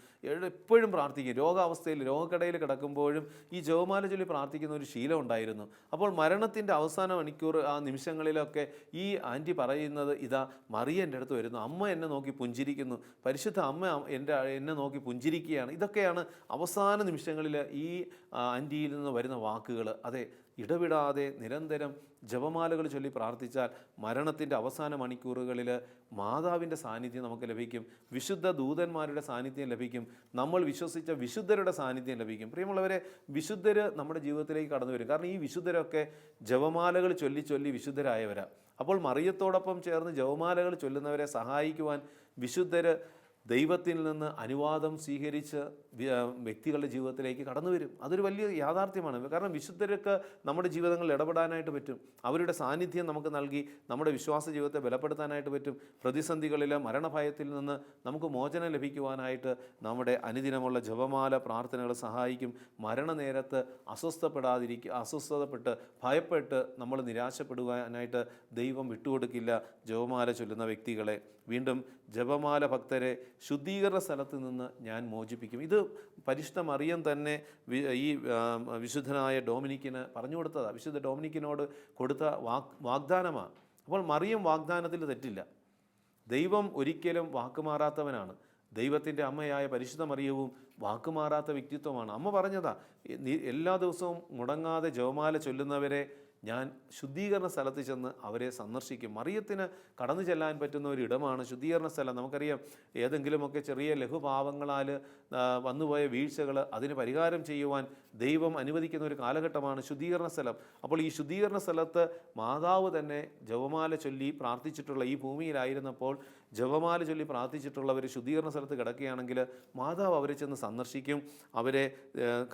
Speaker 2: എപ്പോഴും പ്രാർത്ഥിക്കും. രോഗാവസ്ഥയിൽ രോഗക്കടയിൽ കിടക്കുമ്പോഴും ഈ ജവമാല ചൊല്ലി പ്രാർത്ഥിക്കുന്ന ഒരു ശീലം ഉണ്ടായിരുന്നു. അപ്പോൾ മരണത്തിന്റെ അവസാന മണിക്കൂർ ആ നിമിഷങ്ങളിലൊക്കെ ഈ ആന്റി പറയുന്നത് ഇതാ മറിയ എന്റെ അടുത്ത് വരുന്നു. അമ്മ എന്നെ നോക്കി പുഞ്ചിരിക്കുന്നു. പരിശുദ്ധ അമ്മ എന്റെ എന്നെ നോക്കി പുഞ്ചിരിക്കുകയാണ്. ഇതൊക്കെയാണ് അവസാന നിമിഷങ്ങളിൽ ഈ ആന്റിയിൽ നിന്ന് വരുന്ന വാക്കുകൾ. അതെ ഇടവിടാതെ നിരന്തരം ജപമാലകൾ ചൊല്ലി പ്രാർത്ഥിച്ചാൽ മരണത്തിന്റെ അവസാന മണിക്കൂറുകളിൽ മാതാവിന്റെ സാന്നിധ്യം നമുക്ക് ലഭിക്കും. വിശുദ്ധ ദൂതന്മാരുടെ സാന്നിധ്യം ലഭിക്കും. നമ്മൾ വിശ്വസിച്ച വിശുദ്ധരുടെ സാന്നിധ്യം ലഭിക്കും. പ്രിയമുള്ളവരെ വിശുദ്ധർ നമ്മുടെ ജീവിതത്തിലേക്ക് കടന്നു വരും. കാരണം ഈ വിശുദ്ധരൊക്കെ ജപമാലകൾ ചൊല്ലി ചൊല്ലി വിശുദ്ധരായവരാണ് അപ്പോൾ മറിയത്തോടൊപ്പം ചേർന്ന് ജപമാലകൾ ചൊല്ലുന്നവരെ സഹായിക്കുവാൻ വിശുദ്ധർ ദൈവത്തിൽ നിന്ന് അനുവാദം സ്വീകരിച്ച് വ്യക്തികളുടെ ജീവിതത്തിലേക്ക് കടന്നു വരും. അതൊരു വലിയ യാഥാർത്ഥ്യമാണ്. കാരണം വിശുദ്ധർക്ക് നമ്മുടെ ജീവിതങ്ങളിൽ ഇടപെടാനായിട്ട് പറ്റും. അവരുടെ സാന്നിധ്യം നമുക്ക് നൽകി നമ്മുടെ വിശ്വാസ ജീവിതത്തെ ബലപ്പെടുത്താനായിട്ട് പറ്റും. പ്രതിസന്ധികളിൽ മരണഭയത്തിൽ നിന്ന് നമുക്ക് മോചനം ലഭിക്കുവാനായിട്ട് നമ്മുടെ അനുദിനമുള്ള ജപമാല പ്രാർത്ഥനകൾ സഹായിക്കും. മരണനേരത്ത് അസ്വസ്ഥപ്പെടാതിരിക്കുക അസ്വസ്ഥതപ്പെട്ട് ഭയപ്പെട്ട് നമ്മൾ നിരാശപ്പെടുവാനായിട്ട് ദൈവം വിട്ടുകൊടുക്കില്ല ജപമാല ചൊല്ലുന്ന വ്യക്തികളെ. വീണ്ടും ജപമാല ഭക്തരെ ശുദ്ധീകരണ സ്ഥലത്ത് നിന്ന് ഞാൻ മോചിപ്പിക്കും. ഇത് പരിശുദ്ധ മറിയം തന്നെ ഈ വിശുദ്ധനായ ഡോമിനിക്കിന് പറഞ്ഞു കൊടുത്തതാണ് വിശുദ്ധ ഡോമിനിക്കിനോട് കൊടുത്ത വാഗ് വാഗ്ദാനമാണ് അപ്പോൾ മറിയം വാഗ്ദാനത്തിൽ തെറ്റില്ല. ദൈവം ഒരിക്കലും വാക്കുമാറാത്തവനാണ്. ദൈവത്തിന്റെ അമ്മയായ പരിശുദ്ധ മറിയവും വാക്കുമാറാത്ത വ്യക്തിത്വമാണ്. അമ്മ പറഞ്ഞതാ എല്ലാ ദിവസവും മുടങ്ങാതെ ജവമാല ചൊല്ലുന്നവരെ ഞാൻ ശുദ്ധീകരണ സ്ഥലത്ത് ചെന്ന് അവരെ സന്ദർശിക്കും. മറിയത്തിന് കടന്നു ചെല്ലാൻ പറ്റുന്ന ഒരു ഇടമാണ് ശുദ്ധീകരണ സ്ഥലം. നമുക്കറിയാം ഏതെങ്കിലുമൊക്കെ ചെറിയ ലഘുപാവങ്ങളാൽ വന്നുപോയ വീഴ്ചകൾ അതിന് പരിഹാരം ചെയ്യുവാൻ ദൈവം അനുവദിക്കുന്ന ഒരു കാലഘട്ടമാണ് ശുദ്ധീകരണ സ്ഥലം. അപ്പോൾ ഈ ശുദ്ധീകരണ സ്ഥലത്ത് മാതാവ് തന്നെ ജപമാല ചൊല്ലി പ്രാർത്ഥിച്ചിട്ടുള്ള ഈ ഭൂമിയിലായിരുന്നപ്പോൾ ജപമാല ചൊല്ലി പ്രാർത്ഥിച്ചിട്ടുള്ളവർ ശുദ്ധീകരണ സ്ഥലത്ത് കിടക്കുകയാണെങ്കിൽ മാതാവ് അവരെ ചെന്ന് സന്ദർശിക്കും. അവരെ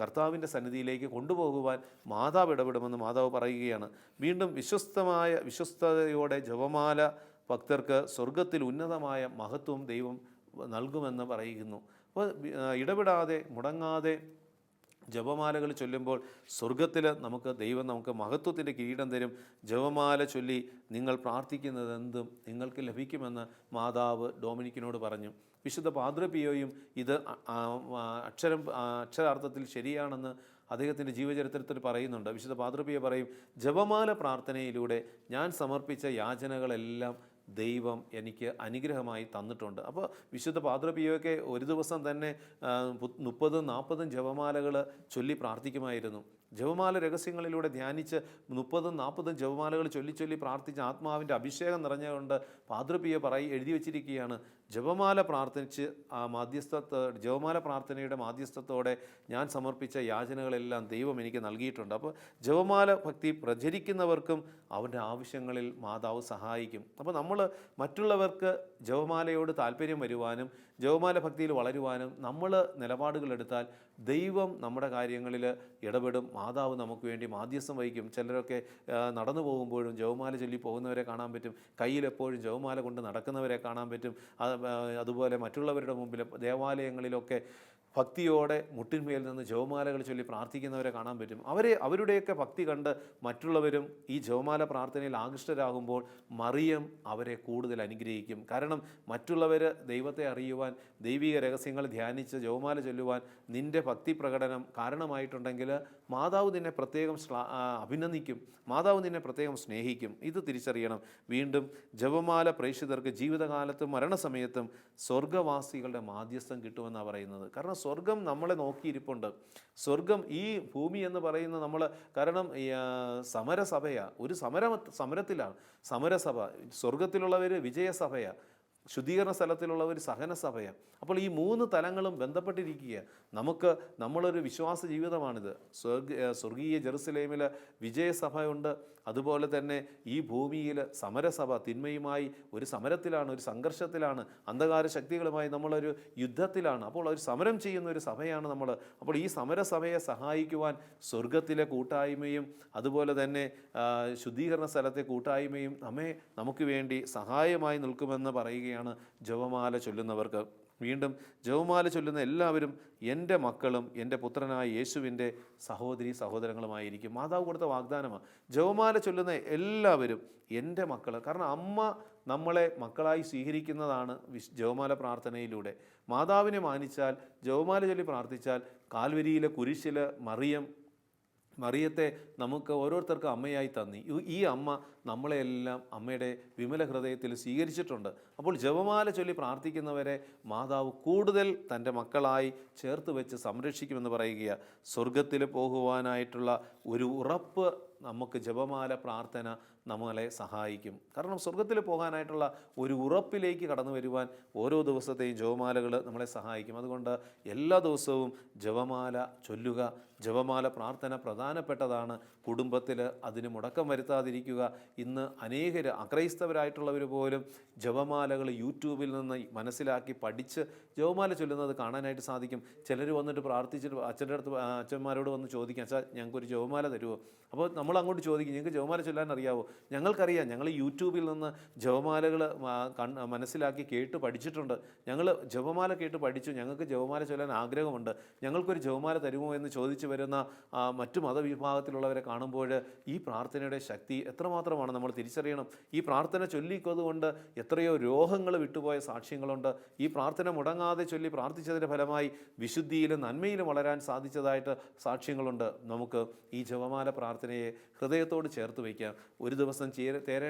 Speaker 2: കർത്താവിന്റെ സന്നിധിയിലേക്ക് കൊണ്ടുപോകുവാൻ മാതാവ് ഇടപെടുമെന്ന് മാതാവ് പറയുകയാണ്. വീണ്ടും വിശ്വസ്തമായ വിശ്വസ്തയോടെ ജപമാല ഭക്തർക്ക് സ്വർഗത്തിൽ ഉന്നതമായ മഹത്വം ദൈവം നൽകുമെന്ന് പറയുന്നു. അപ്പോൾ ഇടപെടാതെ മുടങ്ങാതെ ജപമാലകൾ ചൊല്ലുമ്പോൾ സ്വർഗത്തിൽ നമുക്ക് ദൈവം നമുക്ക് മഹത്വത്തിന്റെ കിരീടം തരും. ജപമാല ചൊല്ലി നിങ്ങൾ പ്രാർത്ഥിക്കുന്നതെന്തും നിങ്ങൾക്ക് ലഭിക്കുമെന്ന് മാതാവ് ഡൊമിനിക്കിനോട് പറഞ്ഞു. വിശുദ്ധ പാദ്രപിയോയും ഇത് അക്ഷരം അക്ഷരാർത്ഥത്തിൽ ശരിയാണെന്ന് അദ്ദേഹത്തിന്റെ ജീവചരിത്രത്തിൽ പറയുന്നുണ്ട്. വിശുദ്ധ പാദ്രപിയ പറയും ജപമാല പ്രാർത്ഥനയിലൂടെ ഞാൻ സമർപ്പിച്ച യാചനകളെല്ലാം ദൈവം എനിക്ക് അനുഗ്രഹമായി തന്നിട്ടുണ്ട്. അപ്പോൾ വിശുദ്ധ പാദ്രപിയൊക്കെ ഒരു ദിവസം തന്നെ മുപ്പതും നാൽപ്പതും ജപമാലകൾ ചൊല്ലി പ്രാർത്ഥിക്കുമായിരുന്നു. ജപമാല രഹസ്യങ്ങളിലൂടെ ധ്യാനിച്ച് മുപ്പതും നാൽപ്പതും ജപമാലകൾ ചൊല്ലി ചൊല്ലി പ്രാർത്ഥിച്ച് ആത്മാവിന്റെ അഭിഷേകം നിറഞ്ഞുകൊണ്ട് പാതൃപിയെ പറയി എഴുതി വച്ചിരിക്കുകയാണ്. ജപമാല പ്രാർത്ഥിച്ച് ആ മാധ്യസ്ഥത്ത് ജപമാല പ്രാർത്ഥനയുടെ മാധ്യസ്ഥത്തോടെ ഞാൻ സമർപ്പിച്ച യാചനകളെല്ലാം ദൈവം എനിക്ക് നൽകിയിട്ടുണ്ട്. അപ്പോൾ ജപമാല ഭക്തി പ്രചരിക്കുന്നവർക്കും അവരുടെ ആവശ്യങ്ങളിൽ മാതാവ് സഹായിക്കും. അപ്പോൾ നമ്മൾ മറ്റുള്ളവർക്ക് ജപമാലയോട് താല്പര്യം വരുവാനും ജപമാല ഭക്തിയിൽ വളരുവാനും നമ്മൾ നിലപാടുകളെടുത്താൽ ദൈവം നമ്മുടെ കാര്യങ്ങളിൽ ഇടപെടും. മാതാവ് നമുക്ക് വേണ്ടി മാധ്യസ്ഥം വഹിക്കും. ചിലരൊക്കെ നടന്നു പോകുമ്പോഴും ജവമാല ചൊല്ലി പോകുന്നവരെ കാണാൻ പറ്റും. കയ്യിൽ എപ്പോഴും ജവമാല കൊണ്ട് നടക്കുന്നവരെ കാണാൻ പറ്റും. അത്, അതുപോലെ മറ്റുള്ളവരുടെ മുമ്പിൽ ദേവാലയങ്ങളിലൊക്കെ ഭക്തിയോടെ മുട്ടിന്മേൽ നിന്ന് ജവമാലകൾ ചൊല്ലി പ്രാർത്ഥിക്കുന്നവരെ കാണാൻ പറ്റും. അവരെ അവരുടെയൊക്കെ ഭക്തി കണ്ട് മറ്റുള്ളവരും ഈ ജവമാല പ്രാർത്ഥനയിൽ ആകൃഷ്ടരാകുമ്പോൾ മറിയം അവരെ കൂടുതൽ അനുഗ്രഹിക്കും. കാരണം മറ്റുള്ളവർ ദൈവത്തെ അറിയുവാൻ ദൈവിക രഹസ്യങ്ങൾ ധ്യാനിച്ച് ജവമാല ചൊല്ലുവാൻ നിന്റെ ഭക്തി പ്രകടനം കാരണമായിട്ടുണ്ടെങ്കിൽ മാതാവ് നിന്നെ പ്രത്യേകം അഭിനന്ദിക്കും. മാതാവ് നിന്നെ പ്രത്യേകം സ്നേഹിക്കും. ഇത് തിരിച്ചറിയണം. വീണ്ടും ജപമാല പ്രേക്ഷിതർക്ക് ജീവിതകാലത്തും മരണസമയത്തും സ്വർഗവാസികളുടെ മാധ്യസ്ഥം കിട്ടുമെന്നാണ് പറയുന്നത്. കാരണം സ്വർഗം നമ്മളെ നോക്കിയിരിപ്പുണ്ട്. സ്വർഗം ഈ ഭൂമി എന്ന് പറയുന്ന നമ്മൾ കാരണം സമരസഭയാ. സമരസഭയാണ് ഒരു സമര സമരത്തിലാണ്. സമരസഭ. സ്വർഗത്തിലുള്ളവർ വിജയസഭയാണ് ശുദ്ധീകരണ സ്ഥലത്തിലുള്ളവർ സഹനസഭയാണ് അപ്പോൾ ഈ മൂന്ന് തലങ്ങളും ബന്ധപ്പെട്ടിരിക്കുക നമുക്ക് നമ്മളൊരു വിശ്വാസ ജീവിതമാണിത്. സ്വർഗ സ്വർഗീയ ജെറുസലേമിൽ വിജയസഭയുണ്ട്. അതുപോലെ തന്നെ ഈ ഭൂമിയിൽ സമരസഭ തിന്മയുമായി ഒരു സമരത്തിലാണ് ഒരു സംഘർഷത്തിലാണ് അന്ധകാര ശക്തികളുമായി നമ്മളൊരു യുദ്ധത്തിലാണ്. അപ്പോൾ ഒരു സമരം ചെയ്യുന്ന ഒരു സഭയാണ് നമ്മൾ. അപ്പോൾ ഈ സമരസഭയെ സഹായിക്കുവാൻ സ്വർഗത്തിലെ കൂട്ടായ്മയും അതുപോലെ തന്നെ ശുദ്ധീകരണ സ്ഥലത്തെ കൂട്ടായ്മയും നമ്മെ നമുക്ക് വേണ്ടി സഹായമായി നിൽക്കുമെന്ന് പറയുകയാണ് ജപമാല ചൊല്ലുന്നവർക്ക്. വീണ്ടും ജവമാല ചൊല്ലുന്ന എല്ലാവരും എന്റെ മക്കളും എന്റെ പുത്രനായ യേശുവിന്റെ സഹോദരി സഹോദരങ്ങളുമായിരിക്കും. മാതാവ് കൊടുത്ത വാഗ്ദാനമാണ് ജവമാല ചൊല്ലുന്ന എല്ലാവരും എന്റെ മക്കൾ കാരണം അമ്മ നമ്മളെ മക്കളായി സ്വീകരിക്കുന്നതാണ് വിശ് ജവമാല പ്രാർത്ഥനയിലൂടെ. മാതാവിനെ മാനിച്ചാൽ ജവമാല ചൊല്ലി പ്രാർത്ഥിച്ചാൽ കാൽവരിയിലെ കുരിശിലെ മറിയം മറിയത്തെ നമുക്ക് ഓരോരുത്തർക്കും അമ്മയായി തന്നി. ഈ- അമ്മ നമ്മളെല്ലാം അമ്മയുടെ വിമല ഹൃദയത്തിൽ സ്വീകരിച്ചിട്ടുണ്ട്. അപ്പോൾ ജപമാല ചൊല്ലി പ്രാർത്ഥിക്കുന്നവരെ മാതാവ് കൂടുതൽ തന്റെ മക്കളായി ചേർത്ത് വെച്ച് സംരക്ഷിക്കുമെന്ന് പറയുക സ്വർഗത്തിൽ പോകുവാനായിട്ടുള്ള ഒരു ഉറപ്പ് നമുക്ക് ജപമാല പ്രാർത്ഥന നമ്മളെ സഹായിക്കും. കാരണം സ്വർഗത്തിൽ പോകാനായിട്ടുള്ള ഒരു ഉറപ്പിലേക്ക് കടന്നു വരുവാൻ ഓരോ ദിവസത്തെയും ജപമാലകൾ നമ്മളെ സഹായിക്കും. അതുകൊണ്ട് എല്ലാ ദിവസവും ജപമാല ചൊല്ലുക ജപമാല പ്രാർത്ഥന പ്രധാനപ്പെട്ടതാണ്. കുടുംബത്തിൽ അതിന് മുടക്കം വരുത്താതിരിക്കുക. ഇന്ന് അനേകർ അക്രൈസ്തവരായിട്ടുള്ളവർ പോലും ജപമാലകൾ യൂട്യൂബിൽ നിന്ന് മനസ്സിലാക്കി പഠിച്ച് ജപമാല ചൊല്ലുന്നത് കാണാനായിട്ട് സാധിക്കും. ചിലർ വന്നിട്ട് പ്രാർത്ഥിച്ചിട്ട് അച്ഛന്റെ അടുത്ത് അച്ഛന്മാരോട് വന്ന് ചോദിക്കാം അച്ഛാ ഞങ്ങൾക്കൊരു ജപമാല തരുമോ അപ്പോൾ നമ്മൾ അങ്ങോട്ട് ചോദിക്കും ഞങ്ങൾക്ക് ജപമാല ചൊല്ലാൻ അറിയാവോ ഞങ്ങൾക്കറിയാം. ഞങ്ങൾ യൂട്യൂബിൽ നിന്ന് ജപമാലകൾ മനസ്സിലാക്കി കേട്ട് പഠിച്ചിട്ടുണ്ട്. ഞങ്ങൾ ജപമാല കേട്ട് പഠിച്ചു. ഞങ്ങൾക്ക് ജപമാല ചൊല്ലാൻ ആഗ്രഹമുണ്ട്. ഞങ്ങൾക്കൊരു ജപമാല തരുമോ എന്ന് ചോദിച്ചു വരുന്ന മറ്റു മതവിഭാഗത്തിലുള്ളവരെ കാണുമ്പോൾ ഈ പ്രാർത്ഥനയുടെ ശക്തി എത്രമാത്രമാണ് നമ്മൾ തിരിച്ചറിയണം? ഈ പ്രാർത്ഥന ചൊല്ലിക്കൊതുകൊണ്ട് എത്രയോ രോഗങ്ങൾ വിട്ടുപോയ സാക്ഷ്യങ്ങളുണ്ട്. ഈ പ്രാർത്ഥന മുടങ്ങാതെ ചൊല്ലി പ്രാർത്ഥിച്ചതിന്റെ ഫലമായി വിശുദ്ധിയിലും നന്മയിലും വളരാൻ സാധിച്ചതായിട്ട് സാക്ഷ്യങ്ങളുണ്ട്. നമുക്ക് ഈ ജപമാല പ്രാർത്ഥനയെ ഹൃദയത്തോട് ചേർത്ത് വയ്ക്കാം. ഒരു ദിവസം ചേര തേര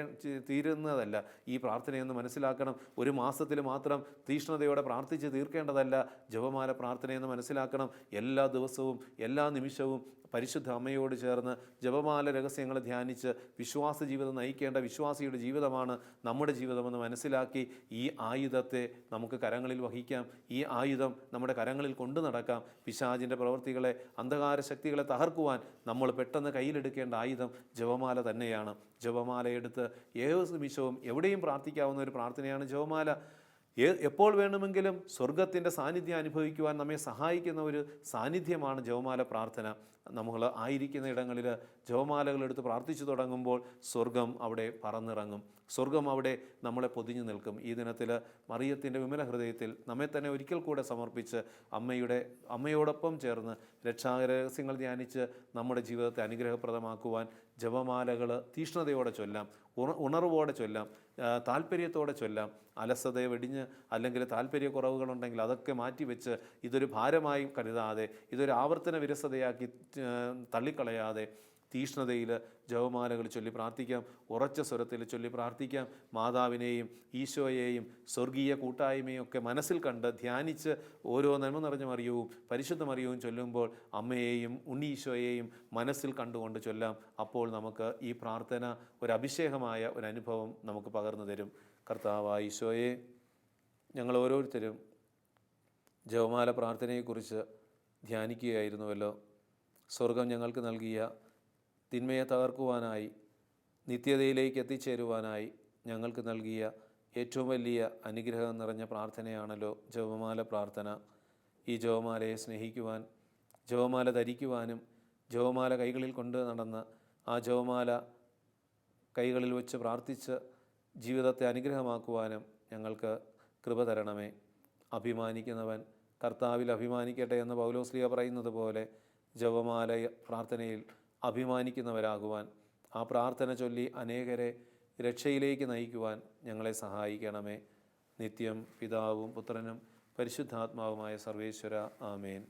Speaker 2: തീരുന്നതല്ല. ഈ പ്രാർത്ഥനയെന്ന് മനസ്സിലാക്കണം. ഒരു മാസത്തിൽ മാത്രം തീഷ്ണതയോടെ പ്രാർത്ഥിച്ച് തീർക്കേണ്ടതല്ല. ജപമാല പ്രാർത്ഥനയെന്ന് മനസ്സിലാക്കണം. എല്ലാ ദിവസവും എല്ലാ നിമിഷവും പരിശുദ്ധ അമ്മയോട് ചേർന്ന് ജപമാല രഹസ്യങ്ങൾ ധ്യാനിച്ച് വിശ്വാസ ജീവിതം നയിക്കേണ്ട വിശ്വാസിയുടെ ജീവിതമാണ് നമ്മുടെ ജീവിതമെന്ന് മനസ്സിലാക്കി ഈ ആയുധത്തെ നമുക്ക് കരങ്ങളിൽ വഹിക്കാം. ഈ ആയുധം നമ്മുടെ കരങ്ങളിൽ കൊണ്ടു നടക്കാം. പിശാചിന്റെ പ്രവൃത്തികളെ അന്ധകാര ശക്തികളെ തകർക്കുവാൻ നമ്മൾ പെട്ടെന്ന് കയ്യിലെടുക്കേണ്ട ആയുധം ജപമാല തന്നെയാണ്. ജപമാല എടുത്ത് ഏത് നിമിഷവും എവിടെയും പ്രാർത്ഥിക്കാവുന്ന ഒരു പ്രാർത്ഥനയാണ് ജപമാല. എപ്പോൾ വേണമെങ്കിലും സ്വർഗത്തിന്റെ സാന്നിധ്യം അനുഭവിക്കുവാൻ നമ്മെ സഹായിക്കുന്ന ഒരു സാന്നിധ്യമാണ് ജവമാല പ്രാർത്ഥന. നമ്മൾ ആയിരിക്കുന്ന ഇടങ്ങളിൽ ജവമാലകൾ എടുത്ത് പ്രാർത്ഥിച്ചു തുടങ്ങുമ്പോൾ സ്വർഗം അവിടെ പറന്നിറങ്ങും. സ്വർഗം അവിടെ നമ്മളെ പൊതിഞ്ഞു നിൽക്കും. ഈ ദിനത്തിൽ മറിയത്തിന്റെ വിമല ഹൃദയത്തിൽ നമ്മെ തന്നെ ഒരിക്കൽ കൂടെ സമർപ്പിച്ച് അമ്മയുടെ അമ്മയോടൊപ്പം ചേർന്ന് രക്ഷാരഹസ്യങ്ങൾ ധ്യാനിച്ച് നമ്മുടെ ജീവിതത്തെ അനുഗ്രഹപ്രദമാക്കുവാൻ ജപമാലകൾ തീഷ്ണതയോടെ ചൊല്ലാം ഉണ- ഉണർവോടെ ചൊല്ലാം താല്പര്യത്തോടെ ചൊല്ലാം. അലസതയെ വെടിഞ്ഞ് അല്ലെങ്കിൽ താല്പര്യക്കുറവുകളുണ്ടെങ്കിൽ അതൊക്കെ മാറ്റിവെച്ച് ഇതൊരു ഭാരമായി കരുതാതെ ഇതൊരു ആവർത്തന വിരസതയാക്കി തള്ളിക്കളയാതെ തീഷ്ണതയിൽ ജവമാലകൾ ചൊല്ലി പ്രാർത്ഥിക്കാം ഉറച്ച സ്വരത്തിൽ ചൊല്ലി പ്രാർത്ഥിക്കാം മാതാവിനെയും ഈശോയെയും സ്വർഗീയ കൂട്ടായ്മയൊക്കെ മനസ്സിൽ കണ്ട് ധ്യാനിച്ച് ഓരോ നന്മ നിറഞ്ഞ മറിയവും പരിശുദ്ധ മറിയവും ചൊല്ലുമ്പോൾ അമ്മയെയും ഉണ്ണി ഈശോയെയും മനസ്സിൽ കണ്ടുകൊണ്ട് ചൊല്ലാം. അപ്പോൾ നമുക്ക് ഈ പ്രാർത്ഥന ഒരു അഭിഷേകമായ ഒരു അനുഭവം നമുക്ക് പകർന്നു തരും. കർത്താവ് ഈശോയെ ഞങ്ങൾ ഓരോരുത്തരും ജവമാല പ്രാർത്ഥനയെക്കുറിച്ച് ധ്യാനിക്കുകയായിരുന്നുവല്ലോ. സ്വർഗം ഞങ്ങൾക്ക് നൽകിയ തിന്മയെ തകർക്കുവാനായി നിത്യതയിലേക്ക് എത്തിച്ചേരുവാനായി ഞങ്ങൾക്ക് നൽകിയ ഏറ്റവും വലിയ അനുഗ്രഹം നിറഞ്ഞ പ്രാർത്ഥനയാണല്ലോ ജപമാല പ്രാർത്ഥന. ഈ ജപമാലയെ സ്നേഹിക്കുവാൻ ജപമാല ധരിക്കുവാനും ജപമാല കൈകളിൽ കൊണ്ട് നടന്ന് ആ ജപമാല കൈകളിൽ വെച്ച് പ്രാർത്ഥിച്ച് ജീവിതത്തെ അനുഗ്രഹമാക്കുവാനും ഞങ്ങൾക്ക് കൃപ തരണമേ. അഭിമാനിക്കുന്നവൻ കർത്താവിൽ അഭിമാനിക്കട്ടെ എന്ന് പൗലോസ്ലിയ പറയുന്നത് പോലെ ജപമാല പ്രാർത്ഥനയിൽ അഭിമാനിക്കുന്നവരാകുവാൻ ആ പ്രാർത്ഥന ചൊല്ലി അനേകരെ രക്ഷയിലേക്ക് നയിക്കുവാൻ ഞങ്ങളെ സഹായിക്കണമേ. നിത്യം പിതാവും പുത്രനും പരിശുദ്ധാത്മാവുമായ സർവേശ്വര. ആമേൻ.